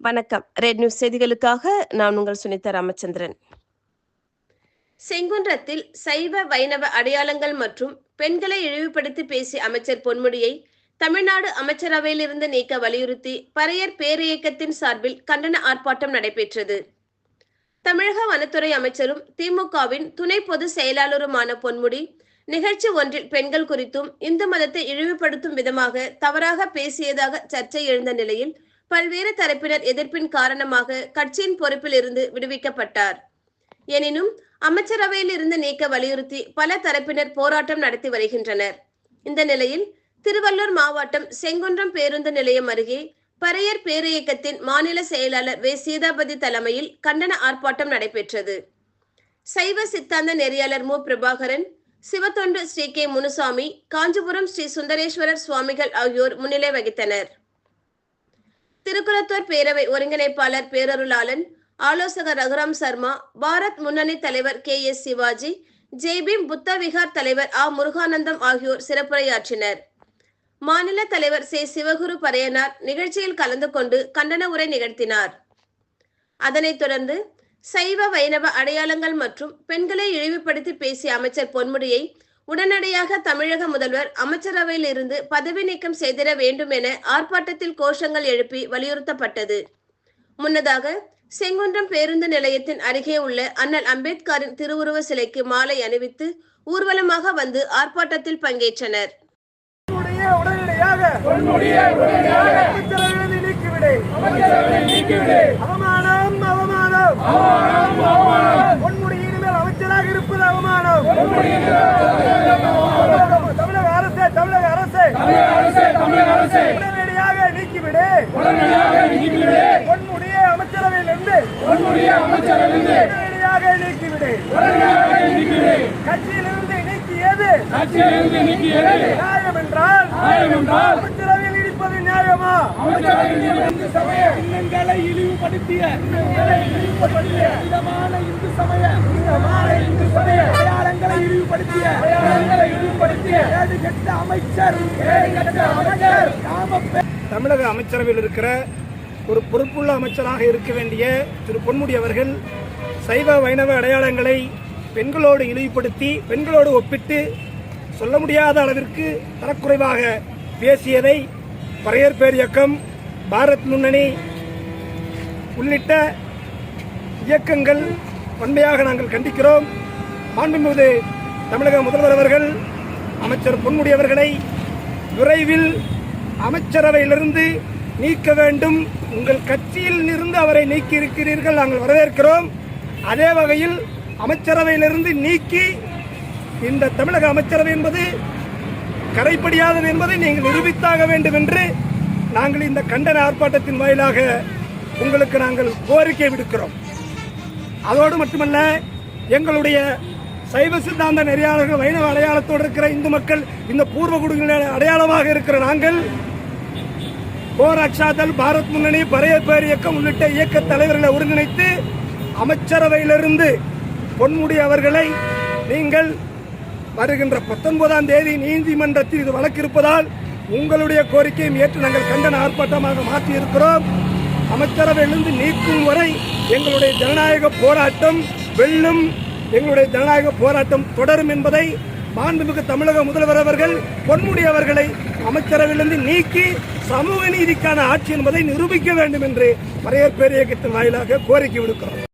வணக்கம். Red news செய்திகளுக்காக நான் உங்கள் சுனிதா ராமச்சந்திரன். செங்குன்றத்தில் சைவ வைணவ அடையாளங்கள் மற்றும் பெண்களை இழிவுபடுத்தி பேசிய அமைச்சர் பொன்முடியை தமிழ்நாடு அமைச்சரவையிலிருந்து நீக்க வலியுறுத்தி பறையர் பேரியக்கத்தின் சார்பில் கண்டன ஆர்ப்பாட்டம் நடைபெற்றது. தமிழக வனத்துறை அமைச்சரும் திமுகவின் துணை பொதுச் செயலாளருமான பொன்முடி நிகழ்ச்சி ஒன்றில் பெண்கள் குறித்தும் இந்து மதத்தை இழிவுபடுத்தும் விதமாக தவறாக பேசியதாக சர்ச்சை எழுந்த நிலையில் பல்வேறு தரப்பினர் எதிர்ப்பின் காரணமாக கட்சியின் பொறுப்பில் இருந்து விடுவிக்கப்பட்டார். எனினும் அமைச்சரவையில் இருந்து நீக்க வலியுறுத்தி பல தரப்பினர் போராட்டம் நடத்தி வருகின்றனர். இந்த நிலையில் திருவள்ளூர் மாவட்டம் செங்குன்றம் பேருந்து நிலையம் அருகே பறையர் பேரியக்கத்தின் மாநில செயலாளர் வே. சீதாபதி தலைமையில் கண்டன ஆர்ப்பாட்டம் நடைபெற்றது. சைவ சித்தாந்த நெறியாளர் மு. பிரபாகரன் சிவத்தொண்டு ஸ்ரீ கே. முனுசாமி காஞ்சிபுரம் ஸ்ரீ சுந்தரேஸ்வரர் சுவாமிகள் ஆகியோர் முன்னிலை வகித்தனர். திருக்குளத்தூர் பேரவை ஒருங்கிணைப்பாளர் பேரருளாளன் ஆலோசகர் ரகுராம் சர்மா பாரத் முன்னணி தலைவர் கே எஸ் சிவாஜி ஜெய்பீம் புத்த விகார் தலைவர் ஆ முருகானந்தம் ஆகியோர் சிறப்புரையாற்றினர். மாநில தலைவர் சே சிவகுரு பரையனார் நிகழ்ச்சியில் கலந்து கொண்டு கண்டன உரை நிகழ்த்தினார். அதனைத் தொடர்ந்து சைவ வைணவ அடையாளங்கள் மற்றும் பெண்களை இழிவுபடுத்தி பேசிய அமைச்சர் பொன்முடியை உடனடியாக தமிழக முதல்வர் அமைச்சரவையில் இருந்து பதவி நீக்கம் செய்திட வேண்டும் என ஆர்ப்பாட்டத்தில் கோஷங்கள் எழுப்பி வலியுறுத்தப்பட்டது. முன்னதாக செங்குன்றம் பேருந்து நிலையத்தின் அருகே உள்ள அண்ணல் அம்பேத்கரின் திருவுருவ சிலைக்கு மாலை அணிவித்து ஊர்வலமாக வந்து ஆர்ப்பாட்டத்தில் பங்கேற்றனர். அவமானம் அவமானம். அவமானம் தமிழக அரசு தமிழக அரசு உடனடியாக நீக்கிவிடு. பொன்முடியை அமைச்சரவையிலிருந்து உடனடியாக நீக்கிவிடு. கட்சியிலிருந்து நீக்கியது. நியாயம் என்றால் அமைச்சரவையில் இருப்பது நியாயமா? எண்ணங்களை இழிவுபடுத்திய விதமான இந்து சமய இதமான இந்து சமய அடையாளங்களை இழிவுபடுத்திய அடையாளங்களை இழிவுபடுத்திய ஏடு கெட்ட அமைச்சர் அமைச்சர் நாம தமிழக அமைச்சரவையில் இருக்கிற ஒரு பொறுப்புள்ள அமைச்சராக இருக்க வேண்டிய திரு பொன்முடி அவர்கள் சைவ வைணவ அடையாளங்களை பெண்களோடு இழிவுபடுத்தி பெண்களோடு ஒப்பிட்டு சொல்ல முடியாத அளவிற்கு தரக்குறைவாக பேசியதை பறையர் பேர் இயக்கம் பாரத் முன்னணி உள்ளிட்ட இயக்கங்கள் வன்மையாக நாங்கள் கண்டிக்கிறோம். மாண்புமிகு தமிழக முதல்வர் அவர்கள் அமைச்சர் பொன்முடி அவர்களை விரைவில் அமைச்சரவையிலிருந்து நீக்க வேண்டும். உங்கள் கட்சியில் இருந்து அவரை நீக்கி இருக்கிறீர்கள் நாங்கள் வரவேற்கிறோம். அதே வகையில் அமைச்சரவையிலிருந்து நீக்கி இந்த தமிழக அமைச்சரவை என்பது கரைப்படியாதது என்பதை நீங்கள் நிரூபித்தாக வேண்டும் என்று நாங்கள் இந்த கண்டன ஆர்ப்பாட்டத்தின் வாயிலாக உங்களுக்கு நாங்கள் கோரிக்கை விடுக்கிறோம். அதோடு மட்டுமல்ல எங்களுடைய சைவ சித்தாந்த நெறியாளர்கள் வைணவ அடையாளத்தோடு இருக்கிற இந்து மக்கள் இந்த பூர்வ குடிகளின் அடையாளமாக இருக்கிற நாங்கள் போர் அக்ஷாதல் பாரத் முன்னணி பரைய பேர் இயக்கம் உள்ளிட்ட இயக்க தலைவர்களை ஒருங்கிணைத்து அமைச்சரவையிலிருந்து பொன்முடி அவர்களை நீங்கள் வருகின்ற பத்தொன்பதாம் தேதி நீதிமன்றத்தில் இது வழக்கு இருப்பதால் உங்களுடைய கோரிக்கையும் ஏற்று நாங்கள் கண்டன ஆர்ப்பாட்டமாக மாற்றி இருக்கிறோம் அமைச்சரவையிலிருந்து நீக்கும் வரை எங்களுடைய ஜனநாயக போராட்டம் வெல்லும் எங்களுடைய ஜனநாயக போராட்டம் தொடரும் என்பதை மாண்புமிகு தமிழக முதல்வர் அவர்கள் பொன்முடி அவர்களை அமைச்சரவையிலிருந்து நீக்கி சமூக நீதிக்கான ஆட்சி என்பதை நிரூபிக்க வேண்டும் என்று வரையற்பேர் இயக்கத்தின் வாயிலாக கோரிக்கை விடுக்கிறோம்.